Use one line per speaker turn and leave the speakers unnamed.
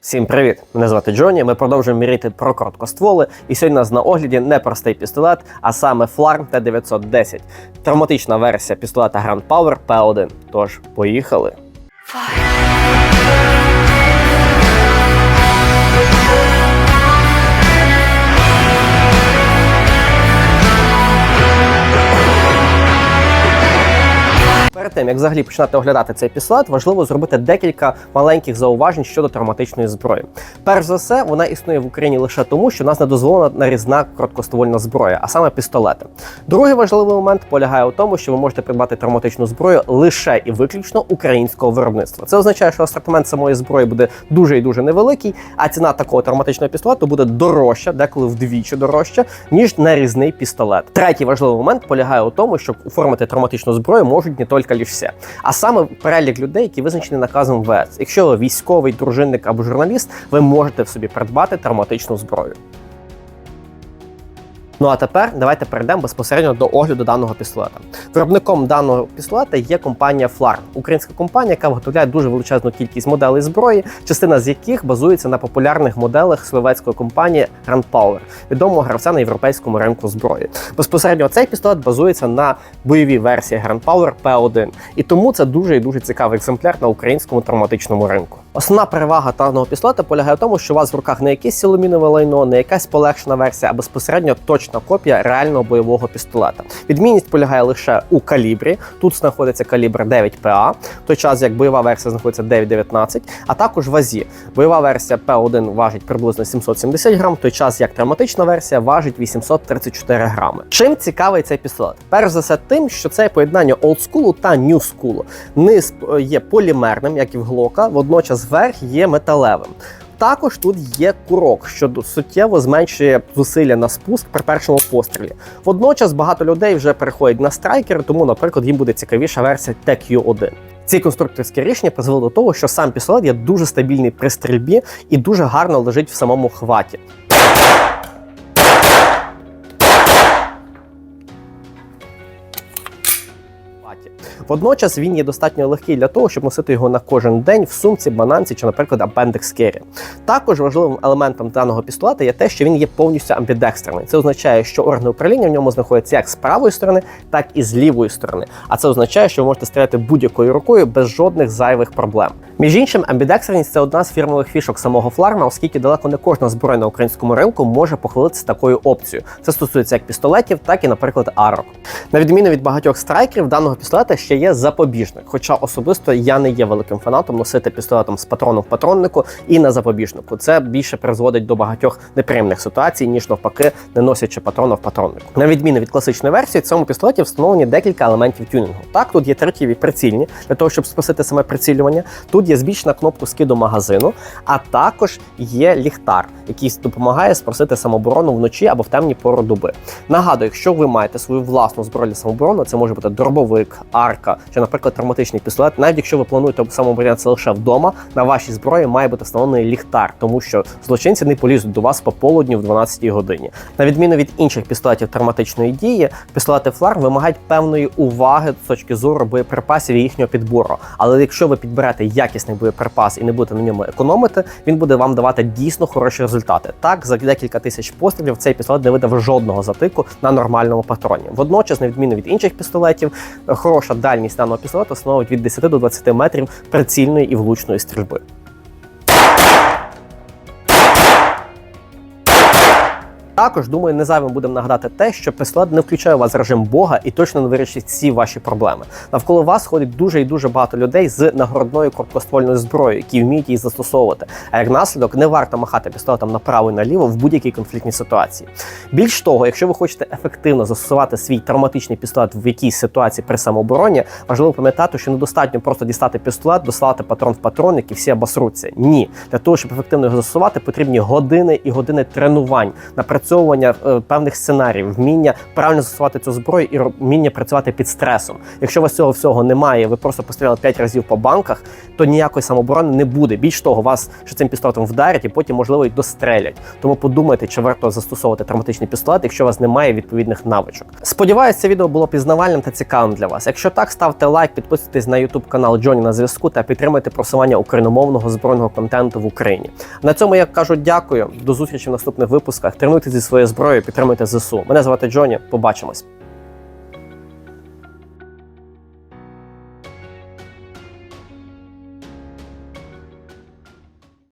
Всім привіт! Мене звати Джоні. Ми продовжуємо міряти про короткостволи. І сьогодні у нас на огляді не простий пістолет, а саме Фларм T910. Травматична версія пістолета Grand Power P1. Тож, поїхали. Перед тим, як взагалі починати оглядати цей пістолет, важливо зробити декілька маленьких зауважень щодо травматичної зброї. Перш за все, вона існує в Україні лише тому, що в нас не дозволена нарізна короткоствольна зброя, а саме пістолети. Другий важливий момент полягає у тому, що ви можете придбати травматичну зброю лише і виключно українського виробництва. Це означає, що асортимент самої зброї буде дуже і дуже невеликий, а ціна такого травматичного пістолету буде дорожча, деколи вдвічі дорожча, ніж нарізний пістолет. Третій важливий момент полягає у тому, що оформити травматичну зброю можуть не тільки все, а саме перелік людей, які визначені наказом ВС. Якщо ви військовий, дружинник або журналіст, ви можете в собі придбати травматичну зброю. Ну а тепер давайте перейдемо безпосередньо до огляду даного пістолета. Виробником даного пістолета є компанія Flarm, українська компанія, яка виготовляє дуже величезну кількість моделей зброї, частина з яких базується на популярних моделах словецької компанії Grand Power, відомого гравця на європейському ринку зброї. Безпосередньо цей пістолет базується на бойовій версії Grand Power P1, і тому це дуже і дуже цікавий екземпляр на українському травматичному ринку. Основна перевага даного пістолета полягає в тому, що у вас в руках не якесь силомінове лайно, не якась полегшена версія, а безпосередньо точна копія реального бойового пістолета. Відмінність полягає лише у калібрі. Тут знаходиться калібр 9 ПА, в той час як бойова версія знаходиться 9,19, а також вазі. Бойова версія П1 важить приблизно 770 грам, в той час як травматична версія важить 834 грами. Чим цікавий цей пістолет? Перш за все, тим, що це поєднання олдскулу та нью-скулу. Низ е, є полімерним, як і в глока, водночас верх є металевим. Також тут є курок, що суттєво зменшує зусилля на спуск при першому пострілі. Водночас багато людей вже переходять на страйкери, тому, наприклад, їм буде цікавіша версія TQ1. Ці конструкторські рішення призвели до того, що сам пістолет є дуже стабільний при стрільбі і дуже гарно лежить в самому хваті. Водночас він є достатньо легкий для того, щоб носити його на кожен день в сумці, бананці чи, наприклад, Appendix Carry. Також важливим елементом даного пістолета є те, що він є повністю амбідекстерний. Це означає, що органи управління в ньому знаходяться як з правої сторони, так і з лівої сторони. А це означає, що ви можете стріляти будь-якою рукою без жодних зайвих проблем. Між іншим, амбідекстерність це одна з фірмових фішок самого фларма, оскільки далеко не кожна зброя на українському ринку може похвалитися такою опцією. Це стосується як пістолетів, так і, наприклад, арок. На відміну від багатьох страйкерів, даного пістолета ще є запобіжник. Хоча особисто я не є великим фанатом носити пістолетом з патроном в патроннику і на запобіжнику. Це більше призводить до багатьох неприємних ситуацій, ніж навпаки, не носячи патрона в патроннику. На відміну від класичної версії, в цьому пістолеті встановлені декілька елементів тюнінгу. Так, тут є третєві прицільні для того, щоб спросити саме прицілювання. Тут є збільшена кнопку скиду магазину, а також є ліхтар, який допомагає спросити самооборону вночі або в темні пору доби. Нагадую, якщо ви маєте свою власну зброю для самооборони, це може бути дробовик, арка чи, наприклад, травматичний пістолет. Навіть якщо ви плануєте самооборонятися лише вдома, на вашій зброї має бути встановлений ліхтар, тому що злочинці не полізуть до вас по полудню в 12 годині. На відміну від інших пістолетів травматичної дії, пістолети флар вимагають певної уваги з точки зору боєприпасів і їхнього підбору. Але якщо ви підберете якісний боєприпас і не будете на ньому економити, він буде вам давати дійсно хороші результати. Так, за декілька тисяч пострілів цей пістолет не видав жодного затику на нормальному патроні. Водночас, на відміну від інших пістолетів, хороша дальність даного пістолета становить від 10 до 20 метрів прицільної і влучної стрільби. Також думаю, не зайвим будемо нагадати те, що пістолет не включає у вас режим Бога і точно не вирішить всі ваші проблеми. Навколо вас ходить дуже і дуже багато людей з нагородною короткоствольною зброєю, які вміють її застосовувати. А як наслідок не варто махати пістолетом направо і наліво в будь-якій конфліктній ситуації. Більш того, якщо ви хочете ефективно застосувати свій травматичний пістолет в якійсь ситуації при самообороні, важливо пам'ятати, що недостатньо просто дістати пістолет, дослати патрон в патронник і всі обосруться. Ні, для того, щоб ефективно його застосувати, потрібні години і години тренувань, напрацювання відпрацьовування е, певних сценаріїв, вміння правильно застосувати цю зброю і вміння працювати під стресом. Якщо у вас цього всього немає, ви просто постріляли 5 разів по банках, то ніякої самооборони не буде. Більш того, вас ще цим пістолетом вдарять і потім, можливо, й дострелять. Тому подумайте, чи варто застосовувати травматичний пістолет, якщо у вас немає відповідних навичок. Сподіваюсь, це відео було пізнавальним та цікавим для вас. Якщо так, ставте лайк, підписуйтесь на YouTube канал Джоні на зв'язку та підтримуйте просування україномовного збройного контенту в Україні. На цьому я кажу дякую. До зустрічі в наступних випусках. Тренуйтесь зі своєю зброєю, підтримуйте ЗСУ. Мене звати Джоні. Побачимось.